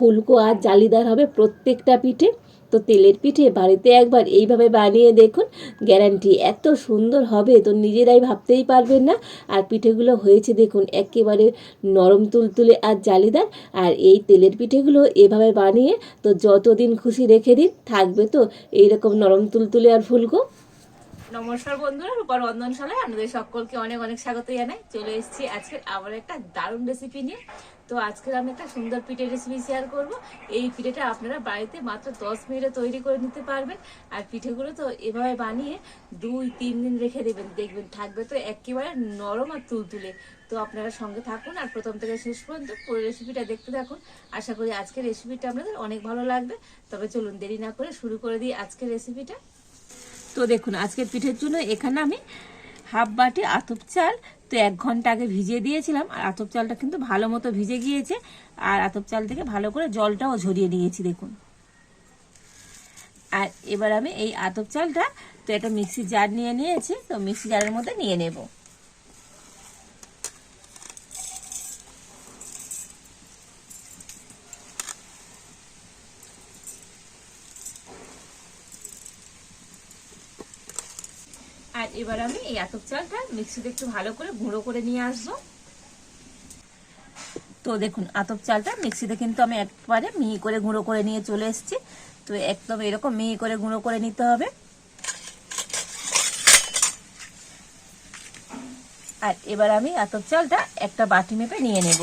ফুলকো আর জালিদার হবে প্রত্যেকটা পিঠে। তো তেলের পিঠে বাড়িতে একবার এইভাবে বানিয়ে দেখুন গ্যারান্টি এত সুন্দর হবে, তো নিজেরাই ভাবতেই পারবেন না। আর পিঠেগুলো হয়েছে দেখুন, একেবারে নরম তুলতুলে আর জালিদার। আর এই তেলের পিঠেগুলো এভাবে বানিয়ে, তো যতদিন খুশি রেখে দিন, থাকবে তো এইরকম নরম তুলতুলে আর ফুলকো। নমস্কার বন্ধুরা রূপার রন্ধনশালায় আপনাদের সকলকে অনেক অনেক স্বাগত জানাই। চলে এসেছি আজকে আবার একটা দারুণ রেসিপি নিয়ে। তো আজকের আমি একটা সুন্দর পিঠের রেসিপি শেয়ার করব। এই পিঠেটা আপনারা বাড়িতে মাত্র দশ মিনিটে তৈরি করে নিতে পারবেন। আর পিঠেগুলো তো এভাবে বানিয়ে দুই, তিন দিন রেখে দেবেন। দেখবেন থাকবে তো একেবারে নরম আর তুলতুলে। তো আপনারা সঙ্গে থাকুন আর প্রথম থেকে শেষ পর্যন্ত পুরো রেসিপিটা দেখতে থাকুন। আশা করি আজকের রেসিপিটা আপনাদের অনেক ভালো লাগবে। তবে চলুন দেরি না করে শুরু করে দিই আজকের রেসিপিটা তো দেখুন, আজকের পিঠের জন্য এখানে আমি হাফ বাটি আতপ চাল, তো এক ঘণ্টা আগে ভিজিয়ে দিয়েছিলাম, আর আতপ চালটা কিন্তু ভালো মতো ভিজে গিয়েছে, আর আতপ চাল থেকে ভালো করে জলটাও ঝরিয়ে নিয়েছি, দেখুন। আর এবার আমি এই আতপ চালটা, তো একটা মিক্সি জার নিয়ে নিয়েছি, তো মিক্সি জারের মধ্যে নিয়ে নেব। এবার আমি এই আতপ চালটা মিক্সিতে একটু ভালো করে গুঁড়ো করে নিয়ে আসব। তো দেখুন আতপ চালটা মিক্সিতে কিন্তু আমি একবারে মিহি করে গুঁড়ো করে নিয়ে চলে এসেছি। তো একদম এরকম মিহি করে গুঁড়ো করে নিতে হবে। আর এবার আমি আতপ চালটা একটা বাটি মেপে নিয়ে নেব।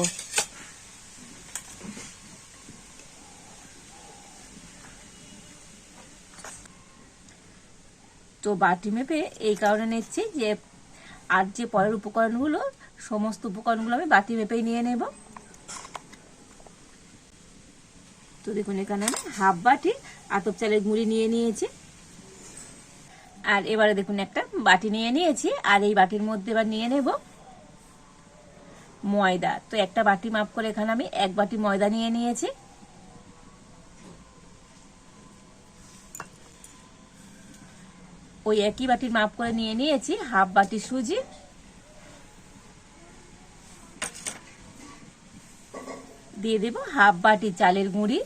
তো বাটি মেপে এই কারণে নিচ্ছি যে, আর যে পরের উপকরণগুলো, সমস্ত উপকরণগুলো আমি বাটি মেপেই নিয়ে নেব। তো দেখুন, এখানে আমি হাফ বাটি আতপ চালের গুঁড়ি নিয়ে নিয়েছি। আর এবারে দেখুন, একটা বাটি নিয়ে নিয়েছি, আর এই বাটির মধ্যে এবার নিয়ে নেব ময়দা। তো একটা বাটি মাপ করে এখানে আমি এক বাটি ময়দা নিয়ে নিয়েছি। ওই একই বাটির মাপ করে নিয়ে নিয়েছি, হাফ বাটি সুজি। দিয়ে দেব হাফ বাটি চালের গুঁড়ি।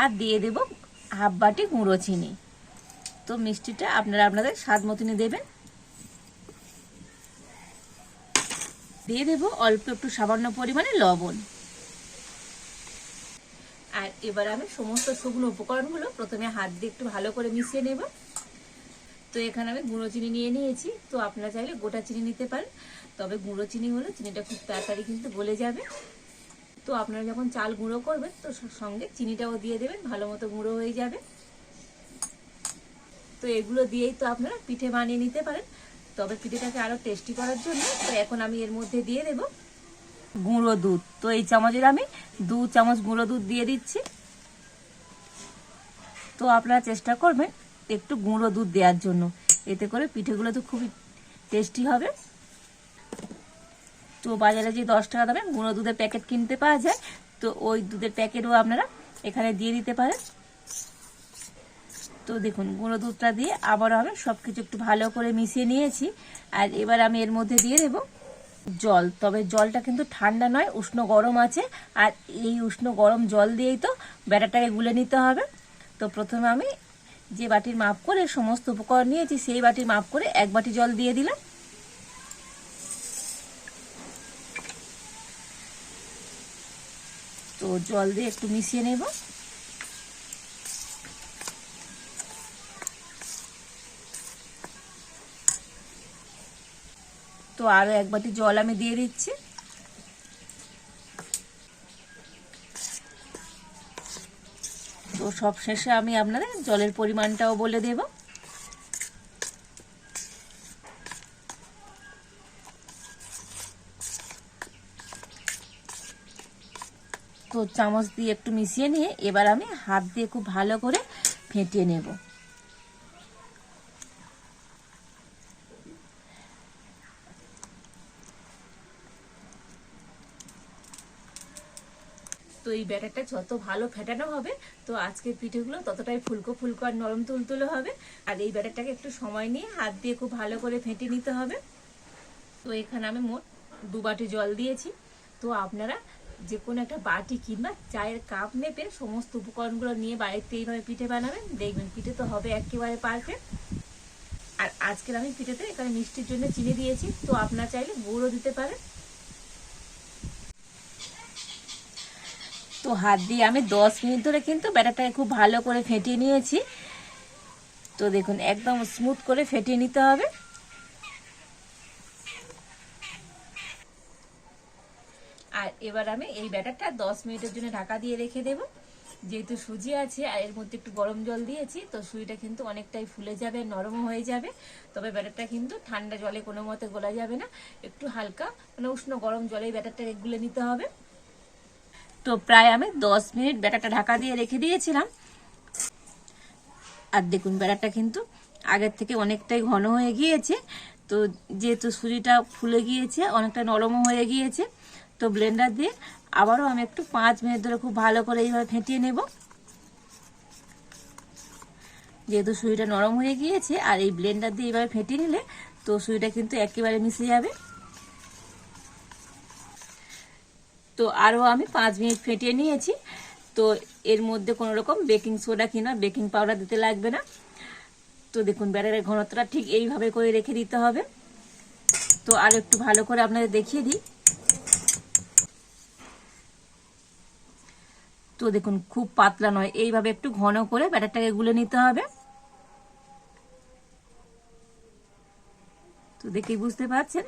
আর দিয়ে দেব হাফ বাটি গুঁড়ো চিনি। তো মিষ্টিটা আপনারা আপনাদের স্বাদ মতনই দেবেন। দিয়ে দেব অল্প একটু সামান্য পরিমাণে লবণ। এবার আমি সমস্ত শুকনো উপকরণগুলো প্রথমে হাত দিয়ে একটু ভালো করে মিশিয়ে নেব। তো এখানে আমি গুঁড়ো চিনি নিয়ে নিয়েছি। তো আপনারা চাইলে গোটা চিনি নিতে পারেন। তবে গুঁড়ো চিনি হলে চিনিটা খুব তাড়াতাড়ি কিন্তু গলে যাবে। তো আপনারা যখন চাল গুঁড়ো করবেন, তো সঙ্গে চিনিটাও দিয়ে দেবেন। ভালো মতো গুঁড়ো হয়ে যাবে। তো এগুলো দিয়েই তো আপনারা পিঠে বানিয়ে নিতে পারেন। তবে পিঠেটাকে আরও টেস্টি করার জন্য তো এখন আমি এর মধ্যে দিয়ে দেবো। গুঁড়ো দুধ। তো এই চামচের আমি দু চামচ গুঁড়ো দুধ দিয়ে দিচ্ছি। তো আপনারা চেষ্টা করবেন একটু গুঁড়ো দুধ দেওয়ার জন্য। এতে করে পিঠেগুলো তো খুবই টেস্টি হবে। তো বাজারে যে দশ টাকা দামে গুঁড়ো দুধের প্যাকেট কিনতে পাওয়া যায়, তো ওই দুধের প্যাকেটও আপনারা এখানে দিয়ে দিতে পারেন। তো দেখুন, গুঁড়ো দুধটা দিয়ে আবারও আমি সব কিছু একটু ভালো করে মিশিয়ে নিয়েছি। আর এবার আমি এর মধ্যে দিয়ে দেবো জল। তবে জলটা কিন্তু ঠান্ডা নয়, উষ্ণ গরম আছে। আর এই উষ্ণ গরম জল দিয়েই তো ব্যাটারটাকে গুলে নিতে হবে। তো প্রথমে আমি যে বাটির মাপ করে সমস্ত উপকরণ নিয়েছি, সেই বাটির মাপ করে এক বাটি জল দিয়ে দিলাম। তো জল দিয়ে একটু মিশিয়ে নেব। তো আরও এক বাটি জল আমি দিয়ে দিচ্ছি। তো সব শেষে আমি আপনাদের জলের পরিমাণটাও বলে দেব। তো চামচ দিয়ে একটু মিশিয়ে নিয়ে এবার আমি হাত দিয়ে খুব ভালো করে ফেটিয়ে নেব। তো এই ব্যাটারটা যত ভালো ফেটানো হবে, তো আজকের পিঠেগুলো ততটাই ফুলকো ফুলকো আর নরম তুলতুলো হবে। আর এই ব্যাটারটাকে একটু সময় নিয়ে হাত দিয়ে খুব ভালো করে ফেটে নিতে হবে। তো এখানে আমি মোট দু বাটি জল দিয়েছি। তো আপনারা যে কোনো একটা বাটি কিংবা চায়ের কাপ মেপে সমস্ত উপকরণগুলো নিয়ে বাড়িতে এইভাবে পিঠে বানাবেন। দেখবেন পিঠে তো হবে একেবারে পারফেক্ট আর আজকের আমি পিঠেতে এখানে মিষ্টির জন্য চিনি দিয়েছি। তো আপনারা চাইলে গুঁড়ো দিতে পারেন। তো হাত দিয়ে, আমি দশ মিনিট ধরে কিন্তু ব্যাটারটাকে খুব ভালো করে ফেটিয়ে নিয়েছি। তো দেখুন, একদম স্মুথ করে ফেটিয়ে নিতে হবে। আর এবার আমি এই ব্যাটারটা দশ মিনিটের জন্য ঢাকা দিয়ে রেখে দেব। যেহেতু সুজি আছে, আর এর মধ্যে একটু গরম জল দিয়েছি, তো সুজিটা কিন্তু অনেকটাই ফুলে যাবে, নরমও হয়ে যাবে। তবে ব্যাটারটা কিন্তু ঠান্ডা জলে কোনো মতে গোলা যাবে না। একটু হালকা মানে উষ্ণ গরম জলে ব্যাটারটাকে গুলে নিতে হবে। তো প্রায় আমি দশ মিনিট ব্যাটারটা ঢাকা দিয়ে রেখে দিয়েছিলাম। আর দেখুন ব্যাটারটা কিন্তু আগের থেকে অনেকটাই ঘন হয়ে গিয়েছে। তো যেহেতু সুজিটা ফুলে গিয়েছে, অনেকটা নরমও হয়ে গিয়েছে, তো ব্লেন্ডার দিয়ে আবারও আমি একটু পাঁচ মিনিট ধরে খুব ভালো করে এইভাবে ফেটিয়ে নেব। যেহেতু সুইটা নরম হয়ে গিয়েছে, আর এই ব্লেন্ডার দিয়ে এইভাবে ফেটিয়ে নিলে তো সুইটা কিন্তু একেবারে মিশে যাবে। তো আরও আমি পাঁচ মিনিট ফেটিয়ে নিয়েছি। তো এর মধ্যে কোনো রকম বেকিং সোডা কিংবা বেকিং পাউডার দিতে লাগবে না। তো দেখুন, ব্যাটারের ঘনত্বটা ঠিক এইভাবে করে রেখে দিতে হবে। তো আর একটু ভালো করে আপনাদের দেখিয়ে দিই। তো দেখুন, খুব পাতলা নয়, এইভাবে একটু ঘন করে ব্যাটারটাকে গুলে নিতে হবে। তো দেখেই বুঝতে পারছেন?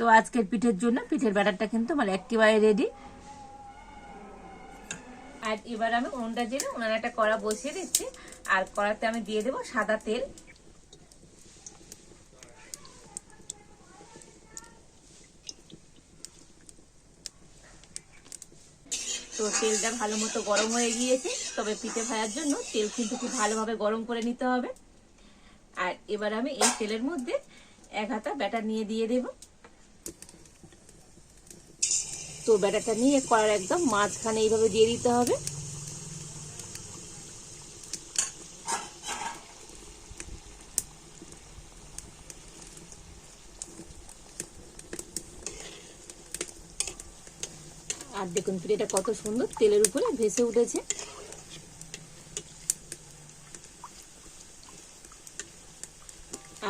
তো আজকের পিঠের জন্য পিঠের ব্যাটারটা কিন্তু আমার একেবারে রেডি আর এবার আমি উনুনটা জেলে উনানে একটা কড়া বসিয়ে দিচ্ছি। আর কড়াতে আমি দিয়ে দেবো সাদা তেল। তো তেলটা ভালো মতো গরম হয়ে গিয়েছে। তবে পিঠে ভাজার জন্য তেল কিন্তু খুব ভালোভাবে গরম করে নিতে হবে। আর এবার আমি এই তেলের মধ্যে এক হাতা ব্যাটার নিয়ে দিয়ে দেব। তো ব্যাটারটা নিয়ে কড়ার একদম মাঝখানে এইভাবে দিয়ে দিতে হবে। আর দেখুন পিঠেটা কত সুন্দর তেলের উপরে ভেসে উঠেছে।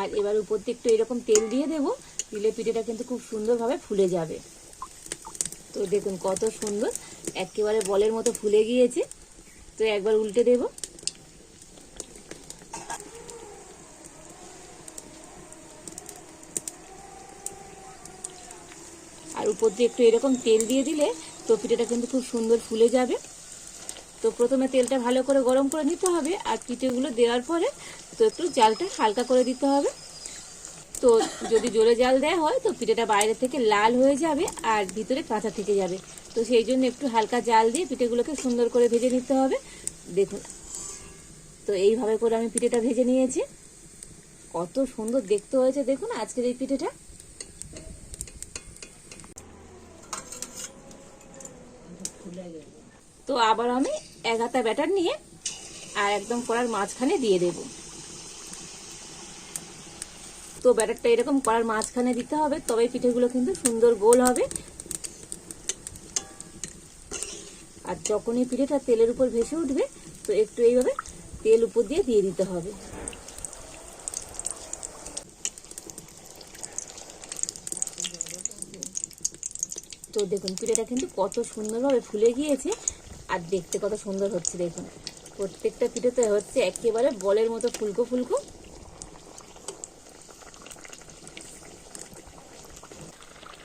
আর এবার উপর দিয়ে একটু এরকম তেল দিয়ে দেবো, দিলে পিঠেটা কিন্তু খুব সুন্দরভাবে ফুলে যাবে। তো দেখুন কত সুন্দর। একেবারে বলের মতো ফুলে গিয়েছে। তো একবার উল্টে দেব। আর উপর দিয়ে একটু এরকম তেল দিয়ে দিলে তো পিঠেটা কিন্তু খুব সুন্দর ফুলে যাবে। তো প্রথমে তেলটা ভালো করে গরম করে নিতে হবে। আর পিঠেগুলো দেওয়ার পরে তো একটু জালটা হালকা করে দিতে হবে। তো যদি জোরে জাল দেওয়া হয়, তো পিঠেটা বাইরে থেকে লাল হয়ে যাবে আর ভিতরে কাঁচা থেকে যাবে। তো সেই জন্য একটু হালকা জাল দিয়ে পিঠেগুলোকে সুন্দর করে ভেজে নিতে হবে। দেখুন, তো এইভাবে করে আমি পিঠেটা ভেজে নিয়েছি। কত সুন্দর দেখতে হয়েছে, দেখুন আজকের এই পিঠেটা। তো আবার আমি এক হাতা ব্যাটার নিয়ে আর একদম করার মাঝখানে দিয়ে দেব। তো ব্যাটারটা এরকম করার মাঝখানে দিতে হবে, তবে পিঠেগুলো কিন্তু সুন্দর গোল হবে। আর যখনই পিঠেটা তেলের উপর ভেসে উঠবে, তো একটু এইভাবে তেল উপর দিয়ে দিয়ে দিতে হবে। তো দেখুন, পিঠেটা কিন্তু কত সুন্দরভাবে ফুলে গিয়েছে, আর দেখতে কত সুন্দর হচ্ছে, দেখুন। প্রত্যেকটা পিঠেতে হচ্ছে একেবারে বলের মতো ফুলকো ফুলকো।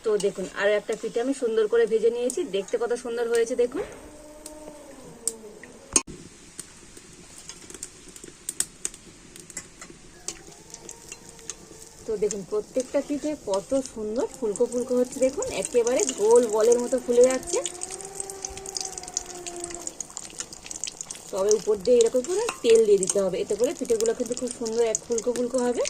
তো দেখুন, আর একটা পিঠে আমি সুন্দর করে ভেজে নিয়েছি। দেখতে কত সুন্দর হয়েছে, দেখুন। তো দেখুন, প্রত্যেকটা পিঠে কত সুন্দর ফুলকো ফুলকো হচ্ছে, দেখুন। একেবারে গোল বলের মতো ফুলে যাচ্ছে। তবে উপর দিয়ে এরকম করে তেল দিয়ে দিতে হবে। এতে করে পিঠেগুলো কিন্তু খুব সুন্দর এক ফুলকো ফুলকো হবে।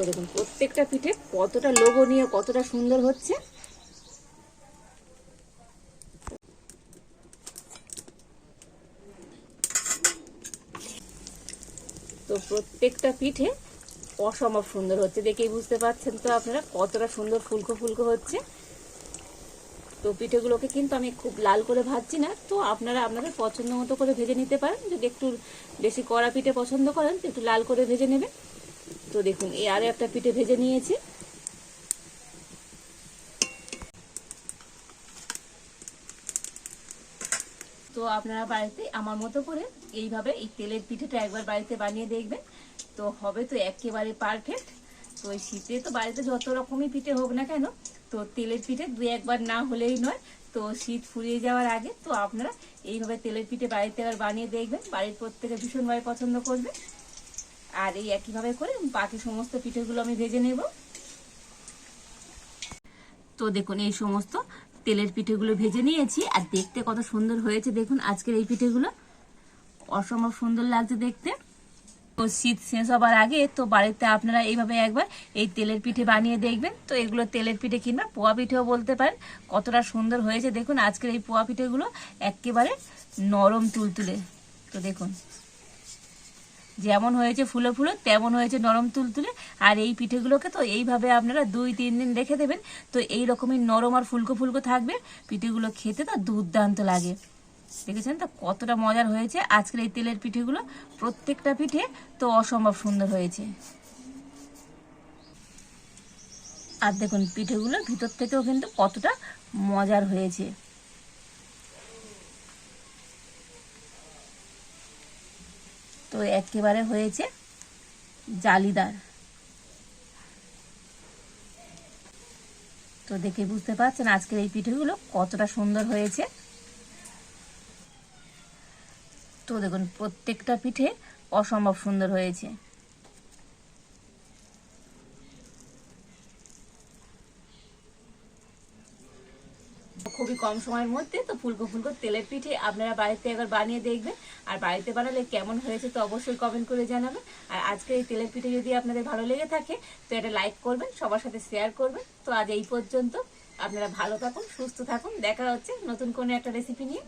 তো দেখুন, প্রত্যেকটা পিঠে কতটা লোভনীয়, কতটা সুন্দর হচ্ছে। তো প্রত্যেকটা পিঠে অসম্ভব সুন্দর হচ্ছে, দেখেই বুঝতে পারছেন তো আপনারা কতটা সুন্দর ফুলকো ফুলকো হচ্ছে। তো পিঠেগুলোকে কিন্তু আমি খুব লাল করে ভাজছি না, তো আপনারা আপনাদের পছন্দ মতো করে ভেজে নিতে পারেন। যদি একটু বেশি কড়া পিঠে পছন্দ করেন, তো একটু লাল করে ভেজে নেবেন। তো দেখুন, এই আরও একটা পিঠে ভেজে নিয়েছি। তো আপনারা বাড়িতে আমার মতো করে এইভাবে এই তেলের পিঠেটা একবার বাড়িতে বানিয়ে দেখবেন। তো হবে তো একেবারে পারফেক্ট তো এই শীতে তো বাড়িতে যত রকমই পিঠে হোক না কেন, তো তেলের পিঠে দুই একবার না হলেই নয়। তো শীত ফুরিয়ে যাওয়ার আগে তো আপনারা এইভাবে তেলের পিঠে বাড়িতে একবার বানিয়ে দেখবেন। বাড়ির প্রত্যেকে ভীষণভাবে পছন্দ করবে। আর এই একইভাবে করে বাকি সমস্ত পিঠেগুলো আমি ভেজে নেব। তো দেখুন, এই সমস্ত তেলের পিঠেগুলো ভেজে নিয়েছি আর দেখতে কত সুন্দর হয়েছে দেখুন আজকের এই পিঠেগুলো। অসম্ভব সুন্দর লাগছে দেখতে। তো শীত শেষ হবার আগে তো বাড়িতে আপনারা এইভাবে একবার এই তেলের পিঠে বানিয়ে দেখবেন। তো এগুলো তেলের পিঠে কিংবা পোয়া পিঠেও বলতে পারেন, কতটা সুন্দর হয়েছে। দেখুন, আজকের এই পোয়া পিঠেগুলো একেবারে নরম তুলতুলে। তো দেখুন। যেমন হয়েছে ফুলো ফুলো, তেমন হয়েছে নরম তুলতুলে আর এই পিঠেগুলোকে তো এইভাবে আপনারা দুই, তিন দিন রেখে দেবেন। তো এই রকমই নরম আর ফুলকো ফুলকো থাকবে। পিঠেগুলো খেতে তো দুর্দান্ত লাগে। দেখেছেন তো কতটা মজার হয়েছে আজকের এই তেলের পিঠেগুলো। প্রত্যেকটা পিঠে তো অসম্ভব সুন্দর হয়েছে। আর দেখুন পিঠেগুলো ভিতর থেকেও কিন্তু কতটা মজার হয়েছে। একেবারে হয়েছে জালিদার। তো দেখে বুঝতে পারছেন আজকের এই পিঠেগুলো কতটা সুন্দর হয়েছে। তো দেখুন, প্রত্যেকটা পিঠে অসম্ভব সুন্দর হয়েছে। খুবই কম সময়ের মধ্যে, তো ফুলকো ফুলকো তেলের পিঠে আপনারা বাড়িতে একবার বানিয়ে দেখবেন। আর বাড়িতে বানালে কেমন হয়েছে তো অবশ্যই কমেন্ট করে জানাবেন। আর আজকে এই তেলের পিঠে যদি আপনাদের ভালো লেগে থাকে, তো এটা লাইক করবেন, সবার সাথে শেয়ার করবেন। তো আজ এই পর্যন্ত আপনারা ভালো থাকুন, সুস্থ থাকুন। দেখা হচ্ছে নতুন কোনো একটা রেসিপি নিয়ে।